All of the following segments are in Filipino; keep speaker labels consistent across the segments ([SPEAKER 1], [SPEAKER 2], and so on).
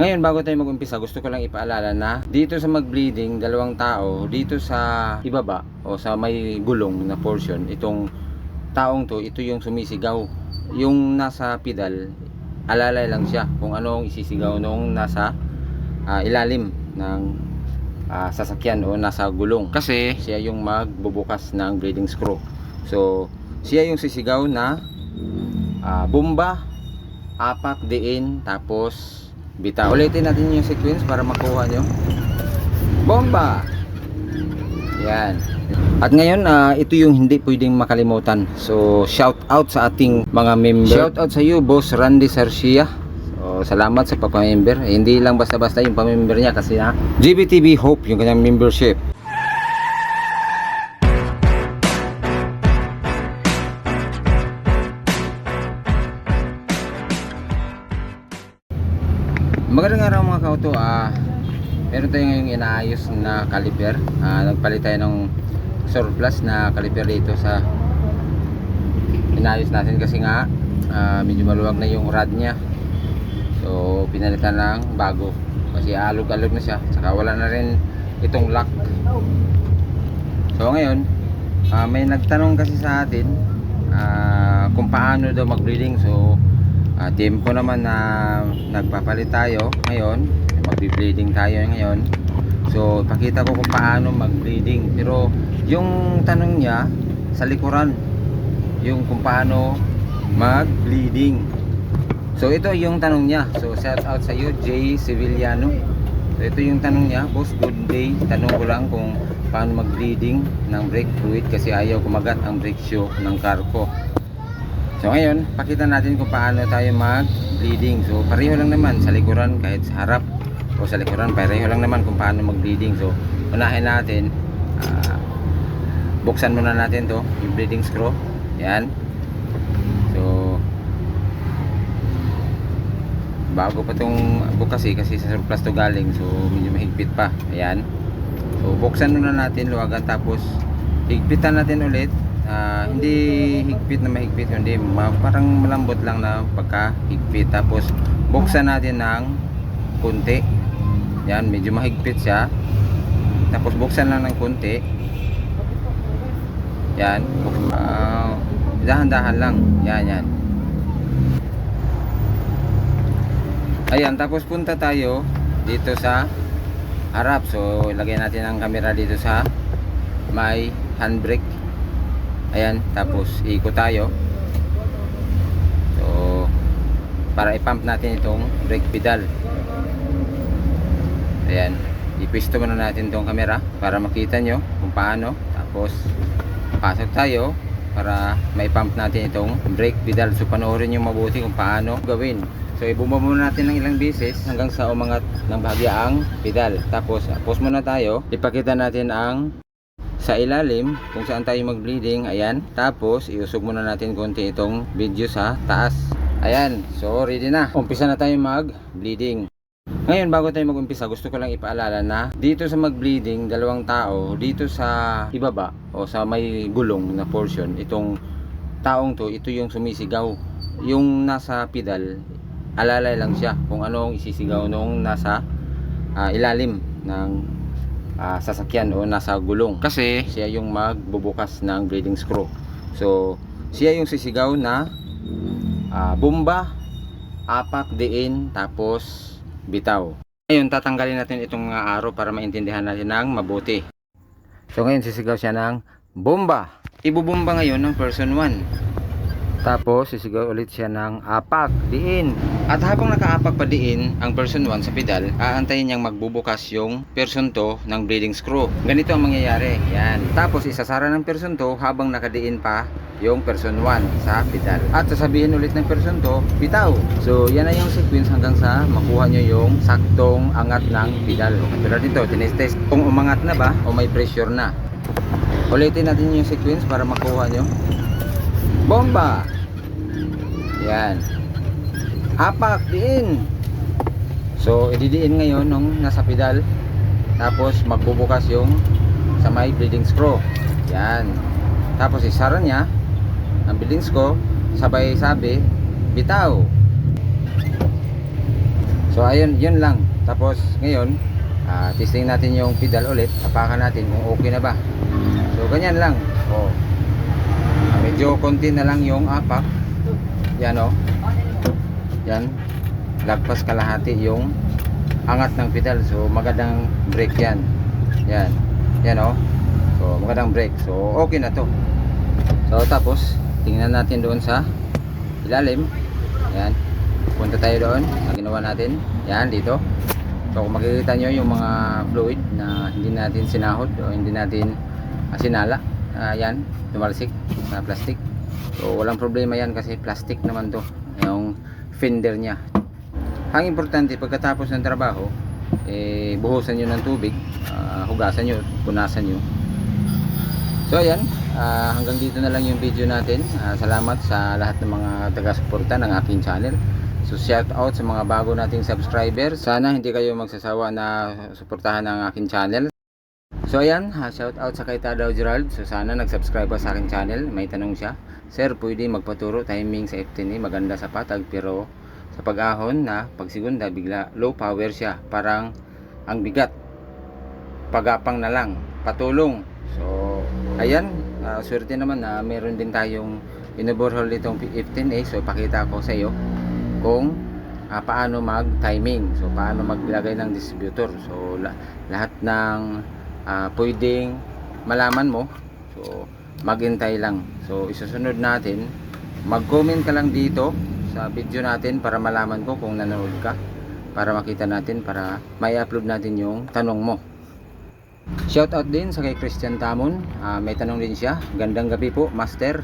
[SPEAKER 1] Ngayon, bago tayo mag-umpisa, gusto ko lang ipaalala na dito sa mag-bleeding, dalawang tao, dito sa ibaba o sa may gulong na portion, itong taong to, ito yung sumisigaw. Yung nasa pedal, alalay lang siya kung anong isisigaw nung nasa ah, ilalim ng ah, sasakyan o nasa gulong. Kasi siya yung magbubukas ng bleeding screw. So, siya yung sisigaw na ah, bomba, apak, diin, tapos bitaw. Ulitin natin yung sequence para makuha nyo. Bomba! Yan. At ngayon, ah, ito yung hindi pwedeng makalimutan. So, shout out sa ating mga member. Shout out sa iyo, Boss Randy Sarcia. So, salamat sa pagpamember. Eh, hindi lang basta-basta yung pamember niya kasi na GBTV Hope yung kanyang membership. Magandang araw mga kauto. Ah, meron tayo ngayong inaayos na caliper. Ah, nagpalit tayo ng surplus na caliper dito sa inayos natin kasi nga ah, medyo maluwag na yung rod niya. So, pinalitan ng bago. Kasi alog-alog na siya. Saka wala na rin itong lock. So, ngayon, ah, may nagtanong kasi sa atin ah, kung paano daw mag-breeding. So, Ah, tempo naman na nagpapalit tayo ngayon. Magbi-bleeding tayo ngayon. So, pakita ko kung paano mag-bleeding. Pero, yung tanong niya sa likuran, yung kung paano mag-bleeding. So, ito yung tanong niya. So, shout out sa iyo, Jay Sevillano. So, ito yung tanong niya. Boss, good day. Tanong ko lang kung paano mag-bleeding ng brake fluid kasi ayaw kumagat ang brake shoe ng car ko. So ngayon, pakita natin kung paano tayo mag-bleeding. So pareho lang naman sa likuran kahit sa harap o sa likuran, pareho lang naman kung paano mag-bleeding. So unahin natin, ah, buksan muna natin to, yung bleeding screw. Yan. So bago pa tong bukas eh, kasi sa surplus to galing. So medyo mahigpit pa. Ayan. So buksan muna natin luwagan tapos higpitan natin ulit Ah, hindi higpit na mahigpit ma- parang malambot lang na pagka higpit tapos buksan natin ng kunti. Yan medyo mahigpit siya. Tapos buksan lang ng kunti. Yan. Ah, dahan-dahan lang. Yan yan. Ayan tapos punta tayo dito sa harap. So lagay natin ang camera dito sa may handbrake ayan tapos ikot tayo. So para ipump natin itong brake pedal. Ayan ipwisto muna natin itong camera para makita nyo kung paano. Tapos pasok tayo para maipump natin itong brake pedal. So panoorin nyo mabuti kung paano gawin. So ibumba muna natin ng ilang beses hanggang sa umangat ng bahagya ang pedal. Tapos pause muna tayo. Ipakita natin ang sa ilalim kung saan tayo mag-bleeding ayan. Tapos iusog muna natin konti itong video sa taas. Ayan so ready na. Umpisa na tayo mag-bleeding. Ngayon bago tayo mag-umpisa gusto ko lang ipaalala na dito sa mag-bleeding dalawang tao dito sa ibaba o sa may gulong na portion itong taong to ito yung sumisigaw. Yung nasa pedal alalay lang siya kung anong isisigaw nung nasa ah, ilalim ng ah, sasakyan o nasa gulong. Kasi siya yung magbubukas ng bleeding screw. So siya yung sisigaw na ah, bomba apak diin tapos bitaw. Ngayon tatanggalin natin itong mga araw para maintindihan natin ng mabuti. So ngayon sisigaw siya ng bomba ibubomba ngayon ng person 1 tapos sisigaw ulit siya ng apak, diin. At habang nakaapak pa diin ang person 1 sa pedal, aantayin niyang magbubukas yung person 2 ng bleeding screw. Ganito ang mangyayari. Yan. Tapos isasara ng person 2 habang nakadiin pa yung person 1 sa pedal. At sasabihin ulit ng person 2, bitaw. So yan na yung sequence hanggang sa makuha nyo yung saktong angat ng pedal. Pero dito, tinestest kung umangat na ba o may pressure na. Ulitin natin yung sequence para makuha nyo. Bomba! Yan. Hapak, diin. So, ididiin ngayon nung nasa pedal. Tapos, magbubukas yung sa may bleeding screw. Yan. Tapos, isara niya ang bleeding screw. Sabay sabi, bitaw. So ayun, yun lang. Tapos ngayon, ah, testing natin yung pedal ulit. Apakan natin kung okay na ba. So ganyan lang. Oh. Medyo konti na lang yung apak. Yan oh. Yan. Lagpas kalahati yung angat ng pedal. So magandang brake yan. Yan. Yan oh. So magandang brake. So okay na to. So tapos tingnan natin doon sa ilalim. Yan. Punta tayo doon. Ang ginawa natin. Yan dito. So kung makikita nyo yung mga fluid na hindi natin sinahod o hindi natin sinala. Ah, yan. Tumalsik sa plastic. So walang problema yan kasi plastic naman to. Yung fender niya. Ang importante pagkatapos ng trabaho eh buhusan nyo ng tubig, ah, hugasan nyo, punasan nyo. So ayan, ah, hanggang dito na lang yung video natin. Ah, salamat sa lahat ng mga taga-suporta ng aking channel. So shout out sa mga bago nating subscriber. Sana hindi kayo magsasawa na suportahan ang aking channel. So ayan, ha, shout out sa kay Tadaw Gerald. So sana nag-subscribe ka sa aking channel. May tanong siya. Sir, pwede magpaturo timing sa F10 maganda sa patag pero sa pag-ahon na pag segunda bigla low power siya. Parang ang bigat. Pagapang na lang. Patulong. So ayan, ah, swerte naman na meron din tayong inoverhaul itong F10A. So ipakita ko sa iyo kung ah, paano mag-timing. So paano maglagay ng distributor. So la- lahat ng ah, pwedeng malaman mo. So maghintay lang. So isusunod natin, mag-comment ka lang dito sa video natin para malaman ko kung nanonood ka para makita natin para may upload natin yung tanong mo. Shout out din sa kay Christian Tamon. Ah, may tanong din siya. Gandang gabi po, Master.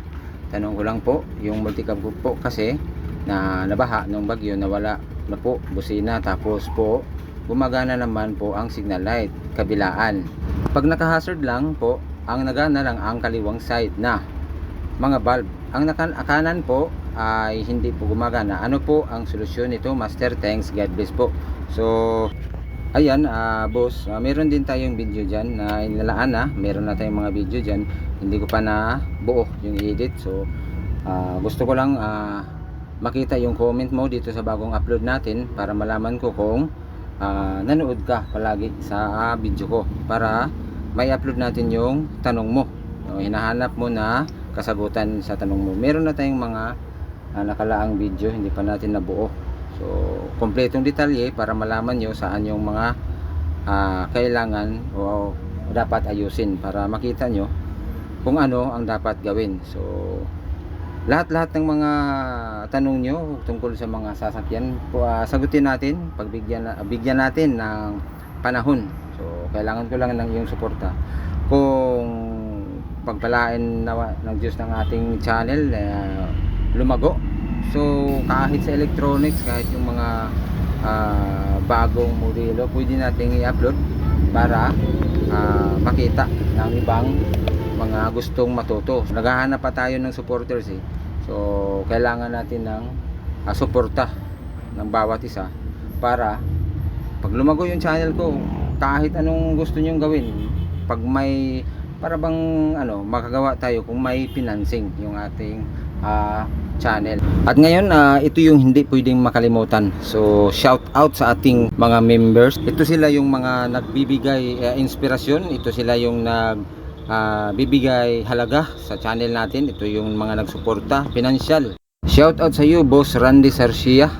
[SPEAKER 1] Tanong ko lang po, yung multicab ko po kasi na nabaha nung bagyo nawala na po busina tapos po gumagana naman po ang signal light kabilaan. Pag naka-hazard lang po, ang nagana lang ang kaliwang side na mga bulb. Ang kanan po ay hindi po gumagana. Ano po ang solusyon nito, Master? Thanks, God bless po. So, ayan, ah, boss, ah, meron din tayong video dyan na inilaan na. Meron na tayong mga video dyan. Hindi ko pa na buo yung edit. So, ah, gusto ko lang ah, makita yung comment mo dito sa bagong upload natin para malaman ko kung ah, nanood ka palagi sa ah, video ko para may upload natin yung tanong mo. So, hinahanap mo na kasagutan sa tanong mo. Meron na tayong mga ah, nakalaang video, hindi pa natin nabuo. So, kompletong detalye para malaman nyo saan yung mga ah, kailangan o dapat ayusin para makita nyo kung ano ang dapat gawin. So, lahat-lahat ng mga tanong nyo tungkol sa mga sasakyan, ah, sagutin natin, pagbigyan na, bigyan natin ng panahon. So, kailangan ko lang ng iyong suporta. Kung pagpalain nawa ng Diyos ng ating channel eh, lumago. So, kahit sa electronics, kahit yung mga ah, bagong modelo, pwede nating i-upload para ah, makita ng ibang mga gustong matuto. Naghahanap pa tayo ng supporters eh. So, kailangan natin ng ah, suporta ng bawat isa para pag lumago yung channel ko, kahit anong gusto nyong gawin, pag may para bang ano, makagawa tayo kung may financing yung ating ah, channel. At ngayon, ah, ito yung hindi pwedeng makalimutan. So, shout out sa ating mga members. Ito sila yung mga nagbibigay eh, inspirasyon. Ito sila yung nag ah, bibigay halaga sa channel natin. Ito yung mga nagsuporta, financial. Shout out sa iyo, Boss Randy Sarcia.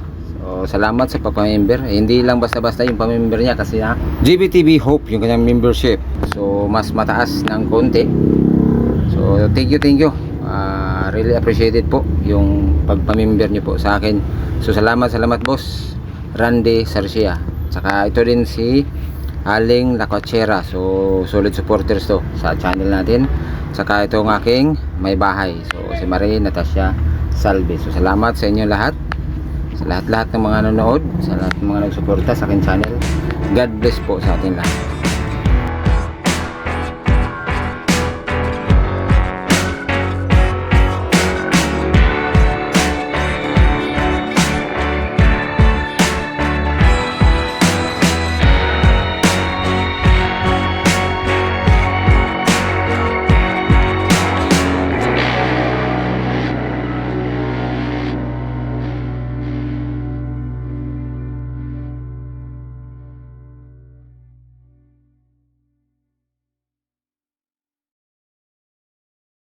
[SPEAKER 1] So, salamat sa pagpamember. Eh, hindi lang basta-basta yung pamember niya kasi ha, GBTV Hope yung kanyang membership. So, mas mataas ng konti. So, thank you, thank you. Ah, really appreciated po yung pagpamember niyo po sa akin. So, salamat, salamat boss. Randy Sarcia. Tsaka ito din si Aling Lacochera. So, solid supporters to sa channel natin. Tsaka ito ang aking may bahay. So, si Marie Natasha Salve. So, salamat sa inyo lahat. Sa lahat-lahat ng mga nanonood, sa lahat ng mga nagsuporta sa akin channel. God bless po sa ating lahat.